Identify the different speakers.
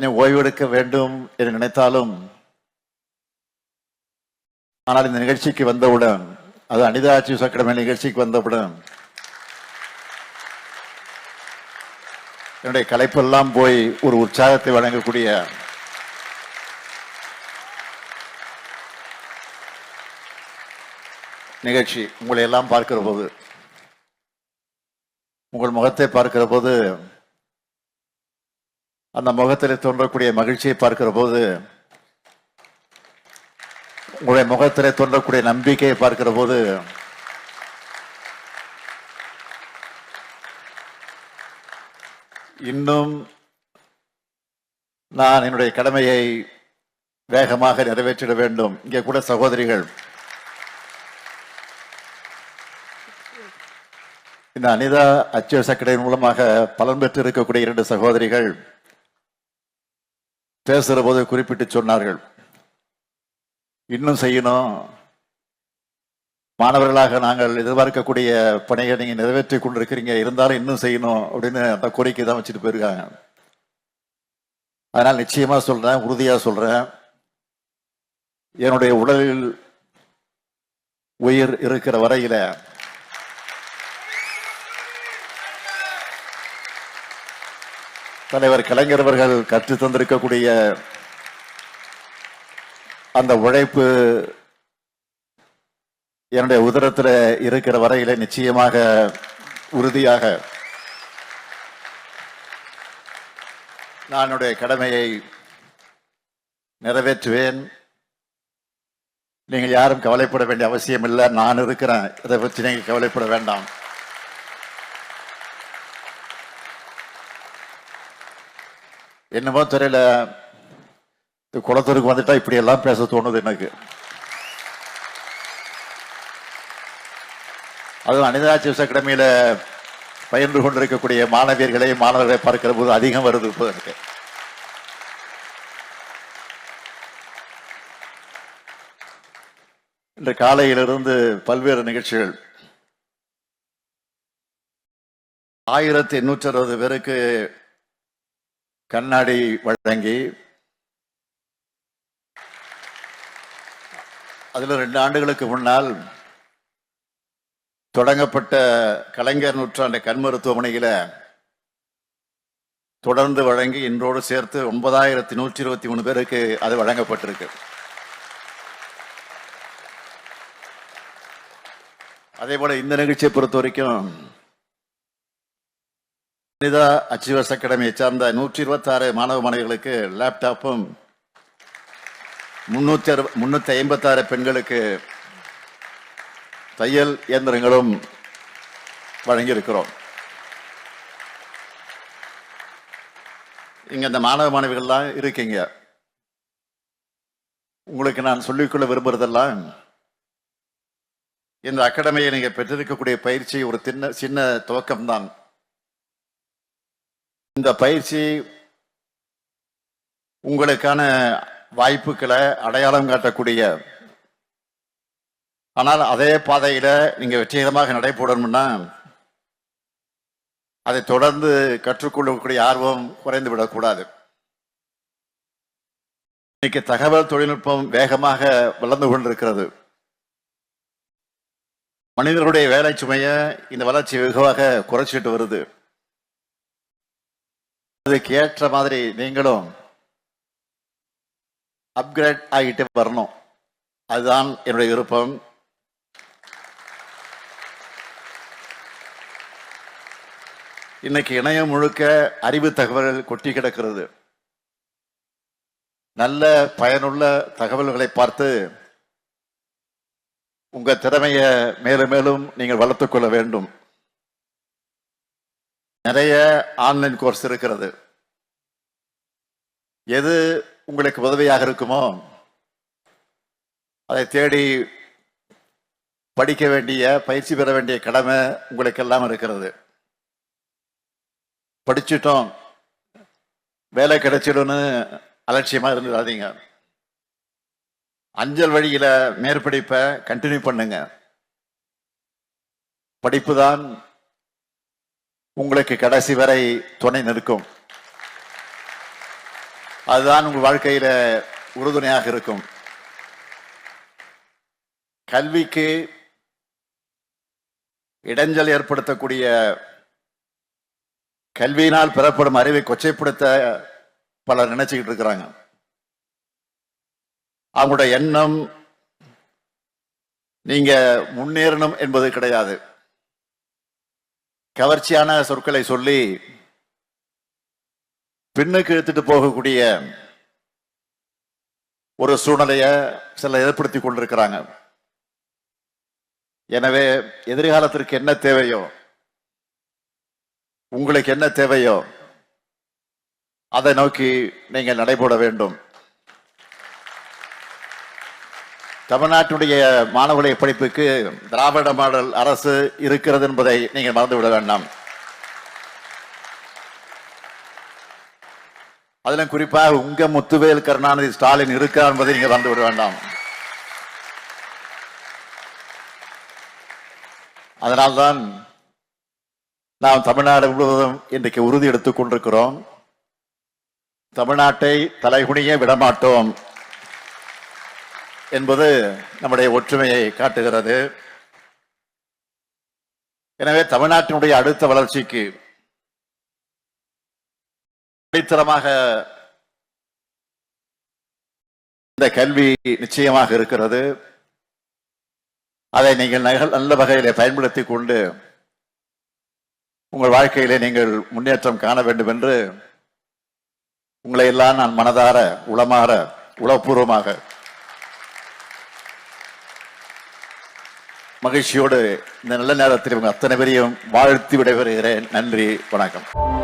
Speaker 1: கொஞ்சம் ஓய்வெடுக்க வேண்டும் என்று நினைத்தாலும் ஆனால் இந்த நிகழ்ச்சிக்கு வந்தவுடன் அது அனிதா ஆட்சி சக்கரமே நிகழ்ச்சிக்கு வந்தவுடன் என்னுடைய கலைப்பெல்லாம் போய் ஒரு உற்சாகத்தை வழங்கக்கூடிய நிகழ்ச்சி உங்களை எல்லாம் பார்க்கிற போது உங்கள் முகத்தை பார்க்கிற போது அந்த முகத்தில் தோன்றக்கூடிய மகிழ்ச்சியை பார்க்கிற போது உங்களுடைய முகத்தில் தோன்றக்கூடிய நம்பிக்கையை பார்க்கிற போது இன்னும் நான் என்னுடைய கடமையை வேகமாக நிறைவேற்றிட வேண்டும். இங்கே கூட சகோதரிகள் இந்த அனிதா அச்சய சக்கரையின் மூலமாக பலன் பெற்று இருக்கக்கூடிய இரண்டு சகோதரிகள் பேசுகிற போது குறிப்பிட்டு சொன்னார்கள். இன்னும் செய்யணும். மாணவர்களாக நாங்கள் எதிர்பார்க்கக்கூடிய பணியை நீங்கள் நிறைவேற்றி கொண்டிருக்கிறீங்க. இருந்தாலும் இன்னும் செய்யணும் அப்படின்னு அந்த கோரிக்கை தான் வச்சுட்டு போயிருக்காங்க. அதனால் நிச்சயமாக சொல்கிறேன் உறுதியாக சொல்கிறேன் என்னுடைய உடலில் உயிர் இருக்கிற வரையில் தலைவர் கலைஞர் அவர்கள் கற்று தந்திருக்கக்கூடிய அந்த உழைப்பு என்னுடைய உதரத்தில் இருக்கிற வரையில நிச்சயமாக உறுதியாக நான் என்னுடைய கடமையை நிறைவேற்றுவேன். நீங்கள் யாரும் கவலைப்பட வேண்டிய அவசியம் இல்லை. நான் இருக்கிறேன். இதை பற்றி நீங்கள் கவலைப்பட வேண்டாம். என்னமோ தெரியல. இந்த குளத்தூருக்கு வந்துட்டா இப்படி எல்லாம் பேச தோணுது எனக்கு. அதுவும் அனிதா அகாடமியில பயின்று கொண்டிருக்கக்கூடிய மாணவியர்களை மாணவர்களை பார்க்கிற போது அதிகம் வருது இப்போ எனக்கு. இன்று காலையிலிருந்து பல்வேறு நிகழ்ச்சிகள். ஆயிரத்தி எண்ணூற்றி அறுபது பேருக்கு கண்ணாடி வழங்கி அதில் ரெண்டு ஆண்டுகளுக்கு முன்னால் தொடங்கப்பட்ட கலைஞர் நூற்றாண்டு கண் மருத்துவமனையில் தொடர்ந்து வழங்கி இன்றோடு சேர்த்து ஒன்பதாயிரத்தி நூற்றி இருபத்தி மூணு பேருக்கு அது வழங்கப்பட்டிருக்கு. அதே போல இந்த நிகழ்ச்சியை பொறுத்த வரைக்கும் அனிதா அச்சீவர்ஸ் அகாடமியை சார்ந்த நூற்றி இருபத்தி ஆறு மாணவ மாணவிகளுக்கு லேப்டாப்பும் முன்னூத்தி அறு முன்னூற்றி ஐம்பத்தி ஆறு பெண்களுக்கு தையல் இயந்திரங்களும் வழங்கியிருக்கிறோம். இங்கே இந்த மாணவ மாணவிகள்லாம் இருக்கீங்க. உங்களுக்கு நான் சொல்லிக்கொள்ள விரும்புறதெல்லாம் இந்த அகாடமியை நீங்கள் பெற்றிருக்கக்கூடிய பயிற்சி ஒரு சின்ன சின்ன துவக்கம்தான். இந்த பயிற்சி உங்களுக்கான வாய்ப்புகளை அடையாளம் காட்டக்கூடிய ஆனால் அதே பாதையில நீங்க வெற்றிகரமாக நடைபெறணும்னா அதை தொடர்ந்து கற்றுக்கொள்ளக்கூடிய ஆர்வம் குறைந்து விடக்கூடாது. இன்னைக்கு தகவல் தொழில்நுட்பம் வேகமாக வளர்ந்து கொண்டிருக்கிறது. மனிதர்களுடைய வேலை சுமையை இந்த வளர்ச்சி வெகுவாக குறைச்சிட்டு வருது. அதுக்கு ஏற்ற மாதிரி நீங்களும் அப்கிரேட் ஆகிட்டு வரணும். அதுதான் என்னுடைய விருப்பம். இன்னைக்கு இணையம் முழுக்க அறிவு தகவல்கள் கொட்டி கிடக்கிறது. நல்ல பயனுள்ள தகவல்களை பார்த்து உங்க திறமையை மேலும் மேலும் நீங்கள் வளர்த்துக்கொள்ள வேண்டும். நிறைய ஆன்லைன் கோர்ஸ் இருக்கிறது. எது உங்களுக்கு உதவியாக இருக்குமோ அதை தேடி படிக்க வேண்டிய பயிற்சி பெற வேண்டிய கடமை உங்களுக்கு எல்லாம் இருக்கிறது. படிச்சுட்டோம். வேலை கிடைச்சிடும்னு அலட்சியமாக இருந்துடாதீங்க. அஞ்சல் வழியில் மேற்படிப்பை கண்டினியூ பண்ணுங்க. படிப்பு தான் உங்களுக்கு கடைசி வரை துணை நிற்கும். அதுதான் உங்கள் வாழ்க்கையில உறுதுணையாக இருக்கும். கல்விக்கு இடைஞ்சல் ஏற்படுத்தக்கூடிய கல்வியினால் பெறப்படும் அறிவை கொச்சைப்படுத்த பலர் நினைச்சுக்கிட்டு இருக்கிறாங்க. அவங்களுடைய எண்ணம் நீங்க முன்னேறணும் என்பது கிடையாது. கவர்ச்சியான சொற்களை சொல்லி பின்னுக்கு இழுத்துட்டு போகக்கூடிய ஒரு சூழ்நிலைய சில ஏற்படுத்தி கொண்டிருக்கிறாங்க. எனவே எதிர்காலத்திற்கு என்ன தேவையோ உங்களுக்கு என்ன தேவையோ அதை நோக்கி நீங்கள் நடைபோட வேண்டும். தமிழ்நாட்டினுடைய மாணவர்களை படிப்புக்கு திராவிட மாடல் அரசு இருக்கிறது என்பதை நீங்கள் மறந்துவிட வேண்டாம். அதிலும் குறிப்பாக உங்க முத்துவேல் கருணாநிதி ஸ்டாலின் இருக்கிறார் என்பதை நீங்கள் மறந்துவிட வேண்டாம். அதனால்தான் நாம் தமிழ்நாடு முழுவதும் இன்றைக்கு உறுதி எடுத்துக் கொண்டிருக்கிறோம். தமிழ்நாட்டை தலைகுனிய விடமாட்டோம். என்பது நம்முடைய ஒற்றுமையை காட்டுகிறது. எனவே தமிழ்நாட்டினுடைய அடுத்த வளர்ச்சிக்கு அடித்தளமாக இந்த கல்வி நிச்சயமாக இருக்கிறது. அதை நீங்கள் நகல் நல்ல வகையில பயன்படுத்தி கொண்டு உங்கள் வாழ்க்கையிலே நீங்கள் முன்னேற்றம் காண வேண்டும் என்று உங்களை எல்லாம் நான் மனதார உளமாற உளப்பூர்வமாக மகிழ்ச்சியோடு இந்த நல்ல நேரத்தில் உங்க அத்தனை பேரையும் வாழ்த்தி விடைபெறுகிறேன். நன்றி வணக்கம்.